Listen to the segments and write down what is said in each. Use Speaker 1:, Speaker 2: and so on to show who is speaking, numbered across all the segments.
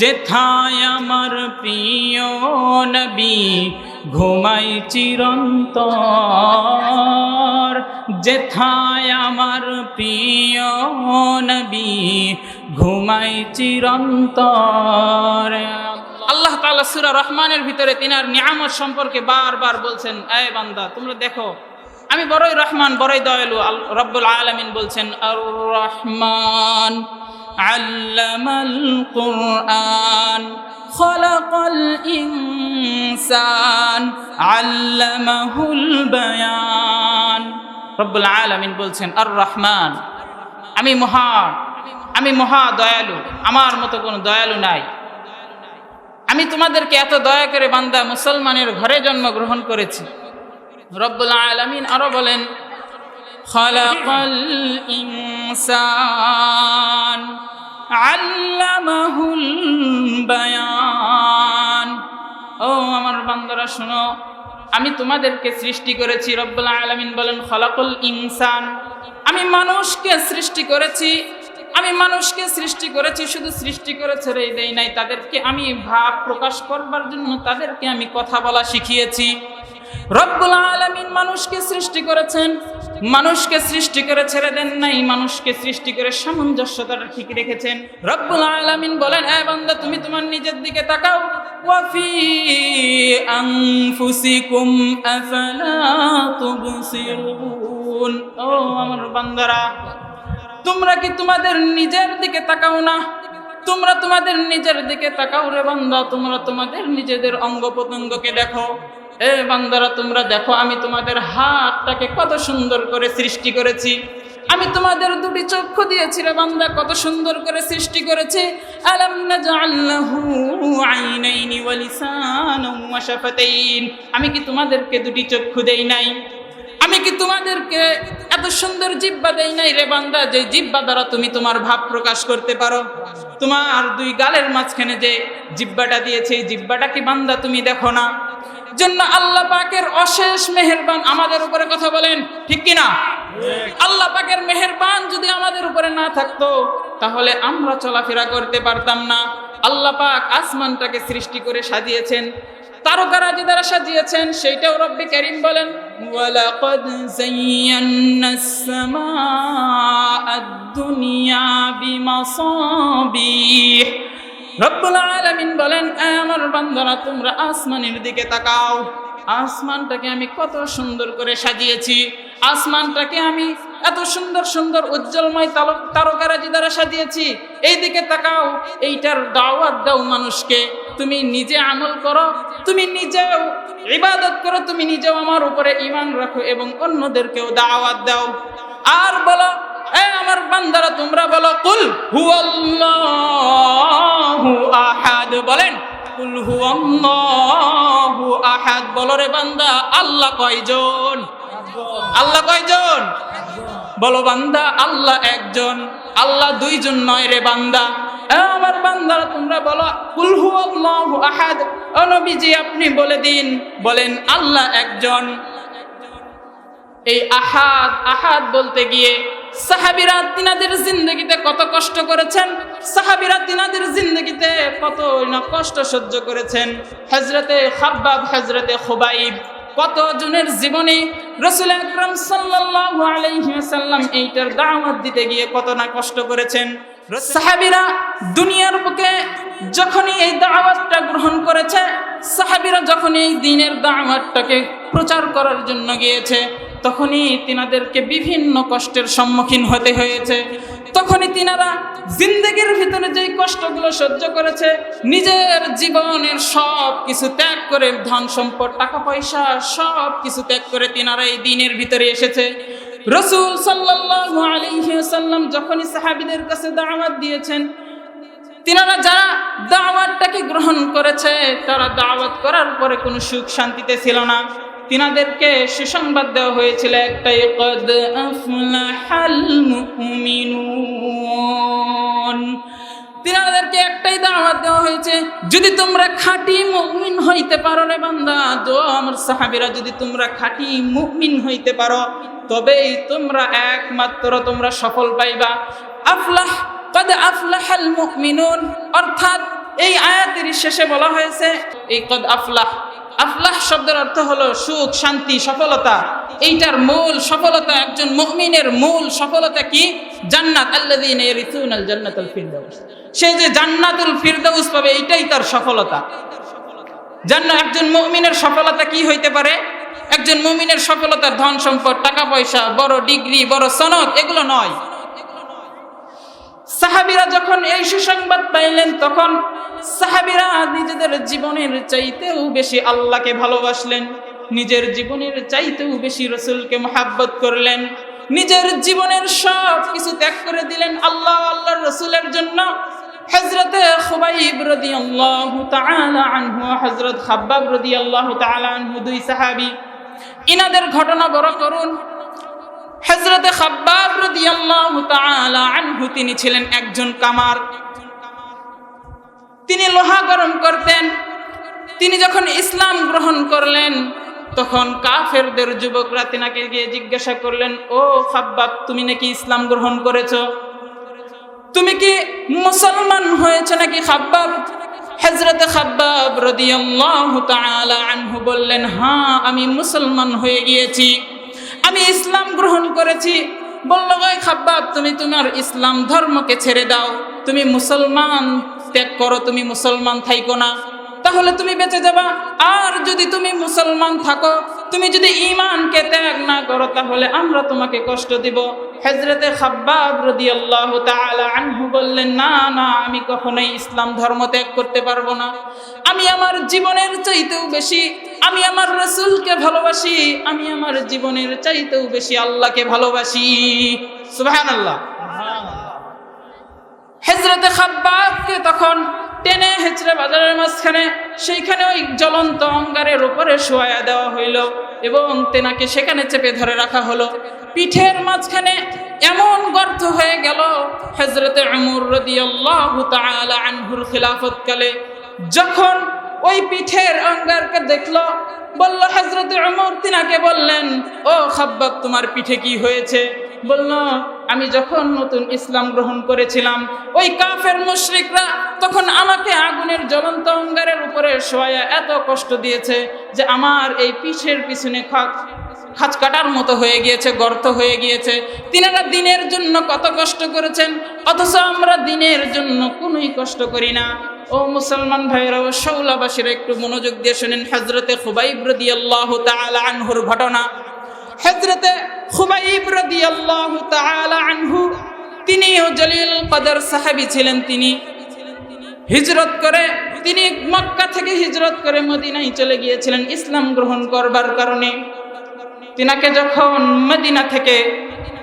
Speaker 1: যেথায় আমার প্রিয় নবী, ঘুমাই চিরন্তর। যেথায় আমার প্রিয় নবী, ঘুমাই চিরন্তর। আল্লাহ তাআলা সূরা রহমানের ভিতরে তিনার নিয়ামত সম্পর্কে বারবার বলছেন, এ বান্দা, তোমরা দেখো, আমি বড়ই রহমান, বড়ই দয়ালু, আল- রব্বুল আলামিন বলছেন আর রহমান আল্লামাল কুরআন। খলাকাল ইনসান আল্লামাহুল বায়ান। রব্বুল আলামিন বলছেন, আর রহমান, আমি মহান, আমি মহা দয়ালু, আমার মতো কোনো দয়ালু নাই। আমি তোমাদেরকে এত দয়া করে বান্দা মুসলমানের ঘরে জন্মগ্রহণ করেছি। রব্বুল আলামিন আরও বলেন, খলাকাল ইনসান আল্লামাহুল বায়ান। ও আমার বান্দারা, শোনো, আমি তোমাদেরকে সৃষ্টি করেছি রব্বুল আলামিন বলেন খলাকুল ইনসান। আমি মানুষকে সৃষ্টি করেছি, আমি মানুষকে সৃষ্টি করেছি, শুধু সৃষ্টি করে ছেড়ে দেই নাই। তাদেরকে আমি ভাব প্রকাশ করবার জন্য তাদেরকে আমি কথা বলা শিখিয়েছি। রব্বুল আলামিন মানুষকে সৃষ্টি করেছেন। মানুষকে সৃষ্টি করে ছেড়ে দেন নাই, মানুষকে সৃষ্টি করে সামঞ্জস্যতাটা ঠিক রেখেছেন। রব্বুল আলামিন বলেন, এ বান্দা, তুমি তোমার নিজের দিকে তাকাও। ওয়াফি আনফুসিকুম আফালা তুবসিরুন। ও আমার বান্দারা, তোমরা কি তোমাদের নিজের দিকে তাকাও না? তোমরা তোমাদের নিজের দিকে তাকাও রে বান্দা, তোমরা তোমাদের নিজেদের অঙ্গ প্রত্যঙ্গকে দেখো। এ বান্দারা, তোমরা দেখো, আমি তোমাদের হাতটাকে কত সুন্দর করে সৃষ্টি করেছি। আমি তোমাদের দুটি চক্ষু দিয়েছি রে বান্দা, কত সুন্দর করে সৃষ্টি করেছি। আমি কি তোমাদেরকে দুটি চক্ষু দেই নাই? আমি কি তোমাদেরকে এত সুন্দর জিব্বা দেই নাই রে বান্দা, যে জিব্বা দ্বারা তুমি তোমার ভাব প্রকাশ করতে পারো? তোমার দুই গালের মাঝখানে যে জিব্বাটা দিয়েছে জিব্বাটা কি বান্দা তুমি দেখো না? জন্য আল্লাহ পাকের অশেষ মেহেরবান আমাদের উপরে কথা বলেন, ঠিক কি না আল্লাহ পাকের মেহেরবান যদি আমাদের উপরে না থাকতো, তাহলে আমরা চলাফেরা করতে পারতাম না। আল্লাহ পাক আসমানটাকে সৃষ্টি করে সাজিয়েছেন তারকারাজি দ্বারা সাজিয়েছেন, সেইটাও রব্বি করিম বলেন দুনিয়া বিমাসাবিহ। রব্বুল আলামিন বলেন, "এ আমার বান্দারা, তোমরা আসমানের দিকে তাকাও। আসমানটাকে আমি কত সুন্দর করে সাজিয়েছি। আসমানটাকে আমি এত সুন্দর সুন্দর উজ্জ্বলময় তারকারাজি দ্বারা সাজিয়েছি। এই দিকে তাকাও, এইটার দাওয়াত দাও মানুষকে। তুমি নিজে আমল করো, তুমি নিজেও ইবাদত করো, তুমি নিজেও আমার উপরে ইমান রাখো এবং অন্যদেরকেও দাওয়াত দাও। আর বলো আমার বান্দারা, তোমরা বলো, কুল হুয়াল্লাহু আহাদ। বলেন, কুল হুয়াল্লাহু আহাদ। বলো রে বান্দা, আল্লাহ কয়জন? আল্লাহ কয়জন? বলো বান্দা, আল্লাহ একজন। আল্লাহ দুইজন নয় রে বান্দা। আমার বান্দারা, তোমরা বলো, কুল হুয়াল্লাহু আহাদ। ও নবীজি, আপনি বলে দিন, বলেন, আল্লাহ একজন। এই আহাদ আহাদ বলতে গিয়ে সাহাবিরা তিনাদের জিন্দগিতে কত কষ্ট করেছেন? সাহাবিরা তিনাদের জিন্দগিতে কত না কষ্ট সহ্য করেছেন? হজরতে খাব্বাব হজরতে খুবাইব কত জনের জীবনে? রসুল আকরম সাল্লাল্লাহু আলাইহি ওয়াসাল্লাম এইটার দাওয়াত দিতে গিয়ে কত না কষ্ট করেছেন? সাহাবিরা দুনিয়ার বুকে যখনই এই দাওয়াতটা গ্রহণ করেছে, সাহাবিরা যখন এই দিনের দাওয়াতটাকে প্রচার করার জন্য গিয়েছে তখনই তিনাদেরকে বিভিন্ন কষ্টের সম্মুখীন হতে হয়েছে। তখনই তিনারা জিন্দগির ভিতরে যেই কষ্টগুলো সহ্য করেছে, নিজের জীবনের সব কিছু ত্যাগ করে, ধন সম্পদ, টাকা পয়সা সব কিছু ত্যাগ করে তিনারা এই দিনের ভিতরে এসেছে। রসুল সাল্লাল্লাহু আলাইহি ওয়াসাল্লাম যখনই সাহাবীদের কাছে দাওয়াত দিয়েছেন, তিনারা যারা দাওয়াতটাকে গ্রহণ করেছে, তারা দাওয়াত করার পরে কোনো সুখ শান্তিতে ছিল না। তিনাদেরকে সুসংবাদ দেওয়া হয়েছিল একটাই, কদ আফলাহাল মুমিনুন। তিনাদেরকে একটাই দাওয়াত দেওয়া হয়েছে, যদি তোমরা খাঁটি মুমিন হইতে পারো রে বান্দা, তো আমার সাহাবীরা যদি তোমরা খাঁটি মুমিন হইতে পারো, তবেই তোমরা একমাত্র তোমরা সফল পাইবা। আফলাহ, কদ আফলাহাল মুমিনুন। অর্থাৎ এই আয়াতের শেষে বলা হয়েছে, এই কদ আফলাহ আফলাহ শব্দের অর্থ হলো সুখ, শান্তি, সফলতা। এইটার মূল সফলতা একজন মুমিনের মূল সফলতা কি? জান্নাত, আল্লাযীনা ইয়ারিসুনাল জান্নাতুল ফিরদাউস। সে যে জান্নাতুল ফিরদাউস পাবে, এইটাই তার সফলতা। জান্ন একজন মুমিনের সফলতা কি হইতে পারে? একজন মুমিনের সফলতার ধন সম্পদ টাকা পয়সা বড় ডিগ্রি, বড় সনদ, এগুলো নয়। সাহাবিরা যখন এই সুসংবাদ পাইলেন, তখন সাহাবিরা নিজেদের জীবনের চাইতেও বেশি আল্লাহকে ভালোবাসলেন, নিজের জীবনের চাইতেও বেশি রসুলকে মহাব্বত করলেন, নিজের জীবনের সব কিছু ত্যাগ করে দিলেন আল্লাহ, আল্লাহর রসুলের জন্য। ইনাদের ঘটনা বড় করুন। আনহু, তিনি ছিলেন একজন কামার। তিনি লোহা গরম করতেন। তিনি যখন ইসলাম গ্রহণ করলেন, তখন কাফেরদের যুবকরা তিনাকে গিয়ে জিজ্ঞাসা করলেন, ও খাব্বাব, তুমি নাকি ইসলাম গ্রহণ করেছ? তুমি কি মুসলমান হয়েছে নাকি খাব্বাব? হজরত খাব্বাব রাদিয়াল্লাহু তাআলা আনহু বললেন হ্যাঁ আমি মুসলমান হয়ে গিয়েছি। আমি ইসলাম গ্রহণ করেছি। বলল, ওই খাব্বাব, তুমি তোমার ইসলাম ধর্মকে ছেড়ে দাও। তুমি মুসলমান ত্যাগ করো, তুমি মুসলমান থাইকো না। তাহলে তুমি বেঁচে যাবা। আর যদি তুমি মুসলমান থাকো, তুমি যদি ইমানকে ত্যাগ না করো, তাহলে আমরা তোমাকে কষ্ট দিব। হজরতে খাব্বাব রাদিয়াল্লাহু তাআলা আনহু বললেন, না না, আমি কখনোই ইসলাম ধর্ম ত্যাগ করতে পারব না। আমি আমার জীবনের চাইতেও বেশি, আমি আমার রসুলকে ভালোবাসি, আমি আমার জীবনের চাইতেও বেশি আল্লাহকে ভালোবাসি। সুবহানাল্লাহ। হেজরতে খাব্বাবকে তখন টেনে হেচড়ে বাজারের মাঝখানে সেইখানে ওই জ্বলন্ত অঙ্গারের উপরে শোয়া দেওয়া হইল এবং তেনাকে সেখানে চেপে ধরে রাখা হলো। পিঠের মাঝখানে এমন গর্ত হয়ে গেল হজরতে আমর রাদিয়াল্লাহু তাআলা আনহুর খিলাফতকালে, যখন ওই পিঠের অঙ্গারকে দেখল, বলল হজরতে অমর তিনাকে বললেন, ও খাব্বাব, তোমার পিঠে কি হয়েছে? বলল, আমি যখন নতুন ইসলাম গ্রহণ করেছিলাম, ওই কাফের মুশরিকরা তখন আমাকে আগুনের জ্বলন্ত অঙ্গারের উপরে শোয়া এত কষ্ট দিয়েছে যে আমার এই পিঠের পিছনে খাঁচ কাটার মতো হয়ে গিয়েছে, গর্ত হয়ে গিয়েছে। তিনারা দিনের জন্য কত কষ্ট করেছেন, অথচ আমরা দিনের জন্য কোনোই কষ্ট করি না। ও মুসলমান ভাইয়েরা, ও শৌলাবাসীরা একটু মনোযোগ দিয়ে শোনেন হজরতে খুবাইব রাদিয়াল্লাহু তাআলা আনহুর ঘটনা। হজরতে খুবাইব রাদিয়াল্লাহু তাআলা আনহু, তিনিও জলিল কদর সাহাবী ছিলেন তিনি। হিজরত করে তিনি মক্কা থেকে হিজরত করে মদিনায় চলে গিয়েছিলেন ইসলাম গ্রহণ করবার কারণে। তিনাকে যখন মদিনা থেকে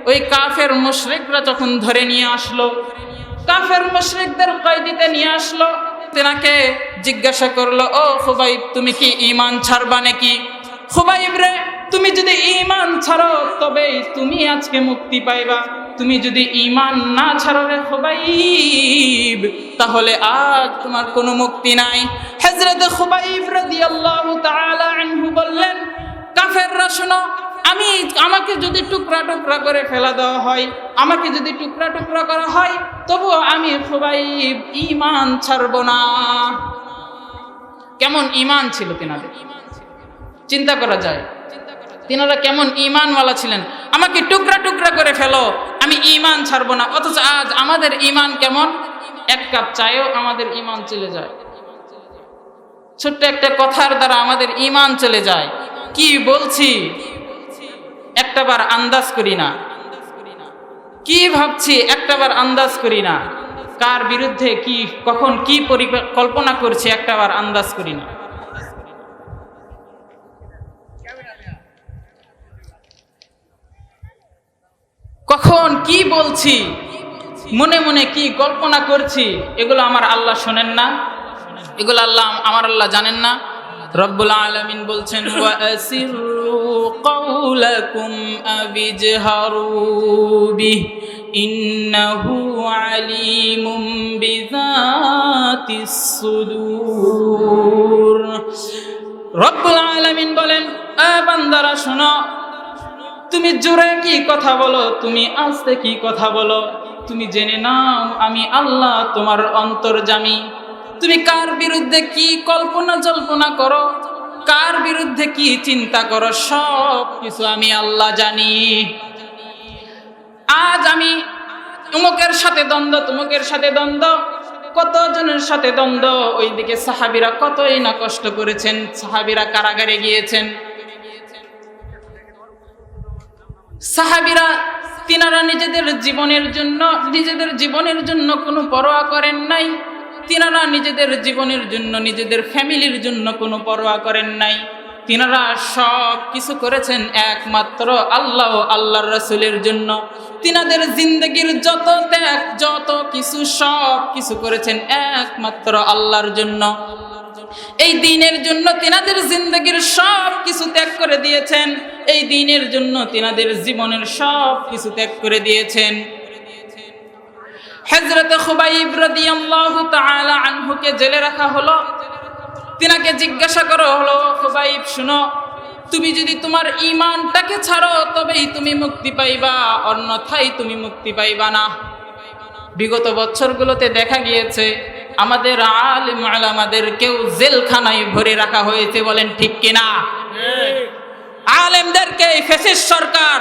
Speaker 1: ওই কাফের মুশরিকরা যখন ধরে নিয়ে আসলো, কাফের মুশরিকদের কয়েদিতে নিয়ে আসলো, তেনাকে জিজ্ঞাসা করল, ও খুবাইব, তুমি কি ইমান ছাড়বা নাকি? খুবাইব রে তুমি যদি ইমান ছাড়ো, তবে তুমি আজকে মুক্তি পাইবা। তুমি যদি ইমান না ছাড়ো রে তাহলে আজ তোমার কোনো মুক্তি নাই। হযরত বললেন, কাফেররা শোনো, আমি আমাকে যদি টুকরা টুকরা করে ফেলা দেওয়া হয়, আমাকে যদি টুকরা টুকরা করা হয়, তবুও আমি খুবাইব ইমান ছাড়ব না। কেমন ইমান ছিল তিনাদের? চিন্তা করা যায়। তিনারা কেমন ইমানওয়ালা ছিলেন? আমাকে টুকরা টুকরা করে ফেলো, আমি ইমান ছাড়বো না। অথচ আজ আমাদের ইমান কেমন? এক কাপ চায়েও আমাদের ইমান চলে যায়। ছোট্ট একটা কথার দ্বারা আমাদের ইমান চলে যায়। কি বলছি? একটাবার আন্দাজ করি না। কি ভাবছি? একটাবার আন্দাজ করি না। কার বিরুদ্ধে কি, কখন কি পরিকল্পনা করছি? একটাবার আন্দাজ করি না। কখন কি বলছি? মনে মনে কি কল্পনা করছি? এগুলো আমার আল্লাহ শোনেন না। এগুলো আল্লাহ আমার আল্লাহ জানেন না। রব্বুল আলামিন বলছেন রব্বুল আলামিন বলেন বান্দারা শোনো তুমি জোরে কি কথা বলো? তুমি আস্তে কি কথা বলো? তুমি জেনে নাও, আমি আল্লাহ তোমার অন্তর্জামী তুমি কার বিরুদ্ধে কি কল্পনা জল্পনা করো? কার বিরুদ্ধে কি চিন্তা করো? সব কিছু আমি আল্লাহ জানি। আজ আমি তুমকের সাথে দ্বন্দ্ব, তুমকের সাথে দ্বন্দ্ব, কতজনের সাথে দ্বন্দ্ব? ওইদিকে সাহাবিরা কতই না কষ্ট করেছেন? সাহাবিরা কারাগারে গিয়েছেন। সাহাবিরা তিনারা নিজেদের জীবনের জন্য, নিজেদের জীবনের জন্য কোনো পরোয়া করেন নাই। তিনারা নিজেদের জীবনের জন্য, নিজেদের ফ্যামিলির জন্য কোনো পরোয়া করেন নাই। তিনারা সব কিছু করেছেন একমাত্র আল্লাহ ও আল্লাহর রসুলের জন্য। তিনাদের জিন্দগির যত ত্যাগ, যত কিছু সব কিছু করেছেন একমাত্র আল্লাহর জন্য। এই দিনের জন্য তিনাদের জিন্দগির সব কিছু ত্যাগ করে দিয়েছেন। এই দিনের জন্য তিনাদের জীবনের সব কিছু ত্যাগ করে দিয়েছেন। হজরত খুবাইব রাদিয়াল্লাহু তাআলা আনহুকে জেলে রাখা হলো। তিনাকে জিজ্ঞাসা করো হলো, খুবাইব, শুনো, তুমি যদি তোমার ইমানটাকে ছাড়ো, তবেই তুমি মুক্তি পাইবা, অন্যথায় তুমি মুক্তি পাইবা না। বিগত বছরগুলোতে দেখা গিয়েছে আমাদের আলেম আলামাদেরকেও জেলখানায় ভরে রাখা হয়েছে বলেন ঠিক কিনা? আলেমদেরকে এই ফেসিস সরকার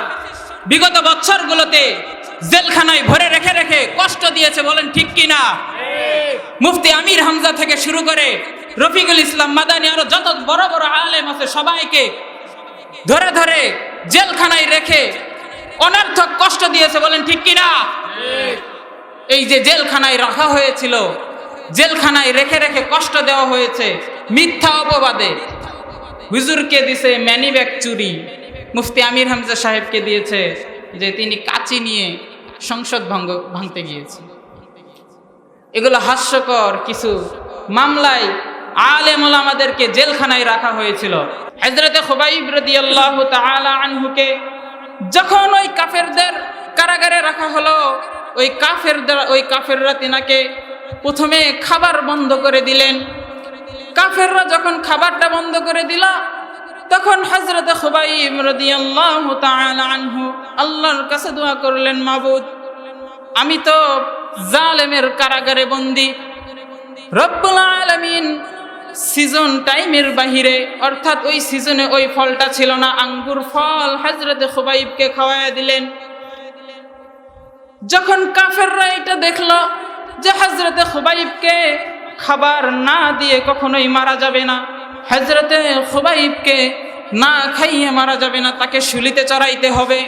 Speaker 1: বিগত বছরগুলোতে জেলখানায় ভরে রেখে রেখে কষ্ট দিয়েছে বলেন ঠিক কিনা? মুফতি আমির হামজা থেকে শুরু করে রফিকুল ইসলাম মাদানি আরও যত বড় বড় আলেম আছে সবাইকে ধরে ধরে জেলখানায় রেখে অনর্থক কষ্ট দিয়েছে বলেন ঠিক কিনা? এই যে জেলখানায় রাখা হয়েছিল জেলখানায় রেখে রেখে কষ্ট দেওয়া হয়েছে। মিথ্যা অপবাদে। হুজুরকে দিছে ম্যানি ব্যাগ চুরি। মুফতি আমির হামজা সাহেবকে দিয়েছে যে তিনি কাচি নিয়ে সংসদ ভঙ্গ, ভাঙতে গিয়েছে। এগুলো হাস্যকর কিছু মামলায় আলেম আমাদেরকে জেলখানায় রাখা হয়েছিল। হজরতে খোবাইব রাদিয়াল্লাহু তাআলা আনহুকে যখন ওই কাফেরদের কারাগারে রাখা হলো, ওই কাফেরদের, ওই কাফেররা তিনাকে প্রথমে খাবার বন্ধ করে দিলেন। কাফেররা যখন খাবারটা বন্ধ করে দিল, তখন হজরত রাদিয়াল্লাহু আল্লাহর কাছে দোয়া করলেন, মাবুদ, আমি তো জালেমের কারাগারে বন্দি। রব্বুল আলামিন সিজন টাইমের বাহিরে, অর্থাৎ ওই সিজনে ওই ফলটা ছিল না, আঙ্গুর ফল হজরত খুবাইবকে খাওয়ায় দিলেন। যখন কাফেররা এটা দেখল যে হজরতে খুবাইবকে খাবার না দিয়ে কখনোই মারা যাবে না হজরতে খুবাইবকে না খাইয়ে মারা যাবে না, তাকে শুলিতে চড়াইতে হবে।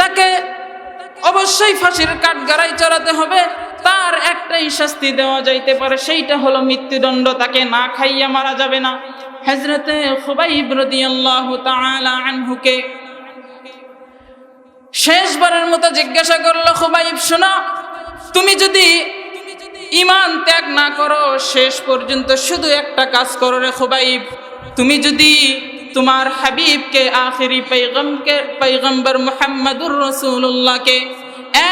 Speaker 1: তাকে অবশ্যই ফাঁসির কাঠগাড়াই চড়াতে হবে, তার একটাই শাস্তি দেওয়া যাইতে পারে, সেইটা হলো মৃত্যুদণ্ড, তাকে না খাইয়ে মারা যাবে না। হজরতে খুবাইব রাদিয়াল্লাহু তাআলা আনহুকে শেষবারের মতো জিজ্ঞাসা করল, খুবাইব, শোনো তুমি যদি ইমান ত্যাগ না করো, শেষ পর্যন্ত শুধু একটা কাজ করো রে খোবাইব। তুমি যদি তোমার হাবিবকে, আখেরি পেগমকে পেগম্বর মোহাম্মদুর রসুল্লাহকে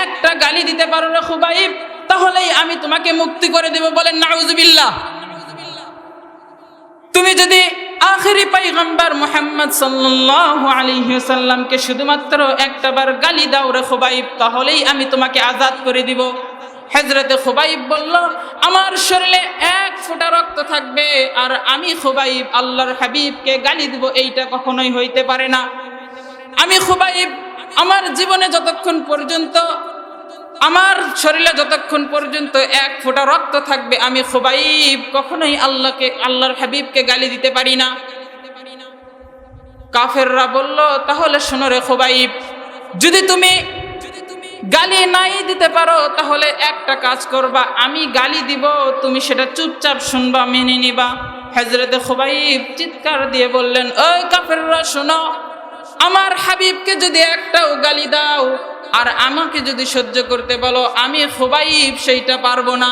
Speaker 1: একটা গালি দিতে পারো রে খুবাইব, তাহলেই আমি তোমাকে মুক্তি করে দেব বলেন নাউজুবিল্লাহ। তুমি যদি আখেরি পাইগম্বর মুহাম্মদ সাল্লাল্লাহু আলাইহি শুধুমাত্র একটাবার গালি দাও রে খুবাইব, তাহলেই আমি তোমাকে আজাদ করে দিব। হজরতে খুবাইব বলল, আমার শরীরে এক ফোঁটা রক্ত থাকবে আর আমি খুবাইব আল্লাহর হাবিবকে গালি দিব, এইটা কখনোই হইতে পারে না। আমি খুবাইব, আমার জীবনে যতক্ষণ পর্যন্ত আমার শরীরে যতক্ষণ পর্যন্ত এক ফোঁটা রক্ত থাকবে, আমি খুবাইব কখনোই আল্লাহকে, আল্লাহর হাবিবকে গালি দিতে পারি না। কাফেররা বলল, তাহলে শোনো রে খুবাইব, যদি তুমি গালি নাই দিতে পারো, তাহলে একটা কাজ করবা, আমি গালি দিব, তুমি সেটা চুপচাপ শুনবা, মেনে নিবা। হজরতে খোবাইব চিৎকার দিয়ে বললেন, ওই কাফেররা শোনো, আমার হাবিবকে যদি একটাও গালি দাও আর আমাকে যদি সহ্য করতে বলো, আমি খুবাইব সেইটা পারব না।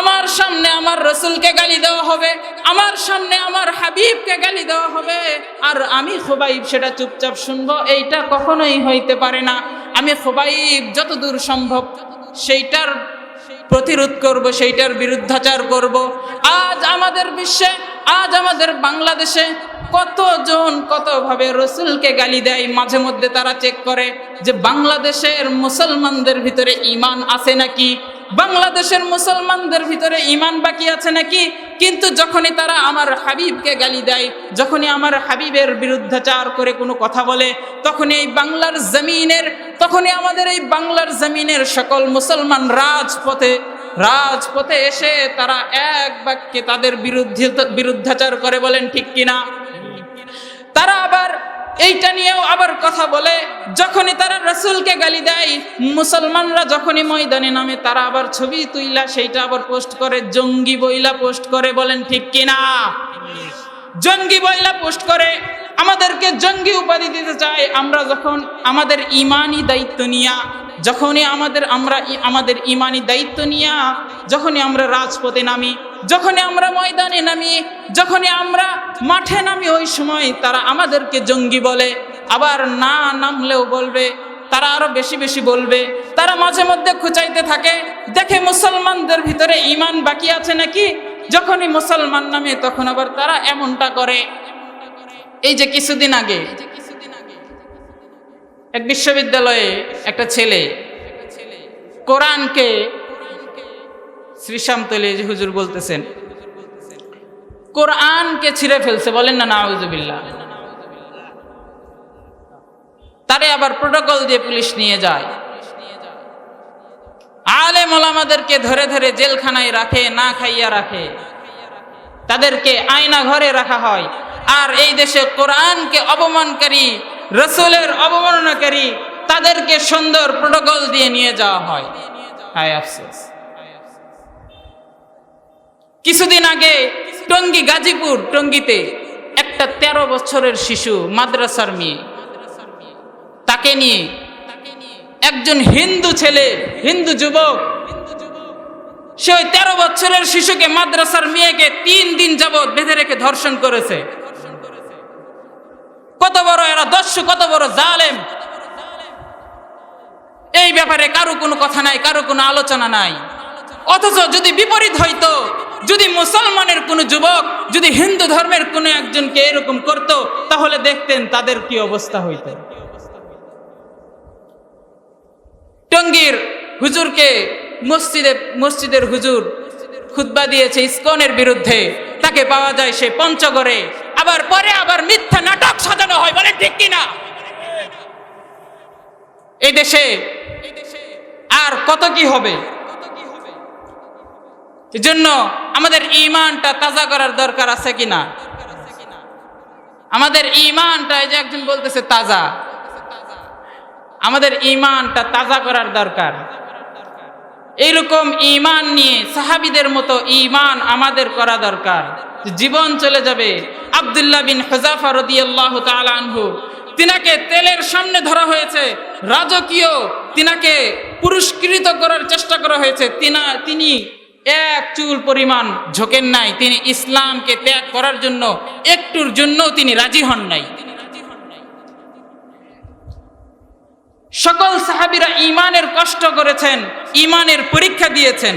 Speaker 1: আমার সামনে আমার রসুলকে গালি দেওয়া হবে, আমার সামনে আমার হাবিবকে গালি দেওয়া হবে, আর আমি খুবাইব সেটা চুপচাপ শুনব, এইটা কখনোই হইতে পারে না। আমি খুবাইব যতদূর সম্ভব, সেইটার প্রতিরোধ করব, সেইটার বিরুদ্ধাচার করব। আজ আমাদের বিশ্বে, আজ আমাদের বাংলাদেশে কতজন কতভাবে রসুলকে গালি দেয়, মাঝে মধ্যে তারা চেক করে যে বাংলাদেশের মুসলমানদের ভিতরে ইমান আছে নাকি? বাংলাদেশের মুসলমানদের ভিতরে ইমান বাকি আছে নাকি? কিন্তু যখনই তারা আমার হাবিবকে গালি দেয়, যখনই আমার হাবিবের বিরুদ্ধাচার করে কোনো কথা বলে, তখনই এই বাংলার জমিনের, তখনই আমাদের এই বাংলার জমিনের সকল মুসলমান রাজপথে রাজপথে এসে তারা এক বাক্যে তাদের বিরুদ্ধে বিরুদ্ধাচার করে বলেন, ঠিক কিনা? তারা আবার এইটা নিয়েও আবার কথা বলে, যখনই তারা রসুলকে গালি দেয়, মুসলমানরা যখনই ময়দানে নামে, তারা আবার ছবি তুইলা, সেইটা আবার পোস্ট করে, জঙ্গি বইলা পোস্ট করে, বলেন ঠিক কিনা? জঙ্গি বইলা পোস্ট করে, আমাদেরকে জঙ্গি উপাধি দিতে চায়, আমরা যখন আমাদের ইমানি দায়িত্ব নিয়া, যখনই আমাদের, আমরা আমাদের ইমানি দায়িত্ব নিয়া, যখনই আমরা রাজপথে নামি যখনই আমরা ময়দানে নামি, যখনই আমরা মাঠে নামি, ওই সময় তারা আমাদেরকে জঙ্গি বলে। আবার না নামলেও বলবে, তারা আরও বেশি বেশি বলবে। তারা মাঝে মধ্যে খুচাইতে থাকে, দেখে মুসলমানদের ভিতরে ইমান বাকি আছে নাকি? যখনই মুসলমান নামে, তখন আবার তারা এমনটা করে। এই যে কিছুদিন আগে, এক বিশ্ববিদ্যালয়ে একটা ছেলে কোরআনকে শ্রীশ্যাম তৈলে যে হুজুর বলতেছেন, কোরআনকে ছিঁড়ে ফেলছে, বলেন না নাউজুবিল্লাহ। তারে আবার প্রোটোকল দিয়ে পুলিশ নিয়ে যায়। আলেম ওলামাদেরকে ধরে ধরে জেলখানায় রাখে, না খাইয়া রাখে। তাদেরকে আয়না ঘরে রাখা হয়। আর এই দেশে কোরআনকে অপমানকারী, রসুলের অবমাননাকারী, তাদেরকে সুন্দর প্রোটোকল দিয়ে নিয়ে যাওয়া হয়। হায় আফসোস। কিছুদিন আগে টঙ্গী গাজীপুর টঙ্গীতে একটা তেরো বছরের শিশু, মাদ্রাসার মেয়ে, তাকে নিয়ে একজন হিন্দু ছেলে, হিন্দু যুবক, সে ওই তেরো বছরের শিশুকে মাদ্রাসার মেয়েকে তিন দিন যাবৎ বেঁধে রেখে ধর্ষণ করেছে। কত বড় এরা দস্যু, কত বড় জালেম। এই ব্যাপারে কারও কোনো কথা নাই, কারও কোনো আলোচনা নাই। অথচ যদি বিপরীত হইতো যদি মুসলমানের কোনো যুবক, যদি হিন্দু ধর্মের কোনো একজনকে এরকম করত, তাহলে দেখতেন তাদের কি অবস্থা হইতো। টঙ্গীর হুজুরকে মসজিদে, মসজিদের হুজুর খুতবা দিয়েছে ইসকনের বিরুদ্ধে। তাকে পাওয়া যায় সে পঞ্চগড়ে। আবার পরে আবার মিথ্যা নাটক সাজানো হয় বলে ঠিক কিনা? এই দেশে আর কত কি হবে? এজন্য আমাদের ইমানটা তাজা করার দরকার আছে কিনা? আমাদের ইমানটা এই যে একজন বলতেছে তাজা। আমাদের ইমানটা তাজা করার দরকার। এইরকম ইমান নিয়ে সাহাবিদের মতো ইমান আমাদের করা দরকার। জীবন চলে যাবে। আবদুল্লাহ বিন হজাফা রদিয়াল্লাহ আনহু, তিনাকে তেলের সামনে ধরা হয়েছে। রাজকীয় তিনাকে পুরস্কৃত করার চেষ্টা করা হয়েছে। তিনা তিনি এক চুল পরিমাণ ঝোঁকেন নাই। তিনি ইসলামকে ত্যাগ করার জন্য একটুর জন্য তিনি রাজি হন নাই। সকল সাহাবিরা ইমানের কষ্ট করেছেন ইমানের পরীক্ষা দিয়েছেন।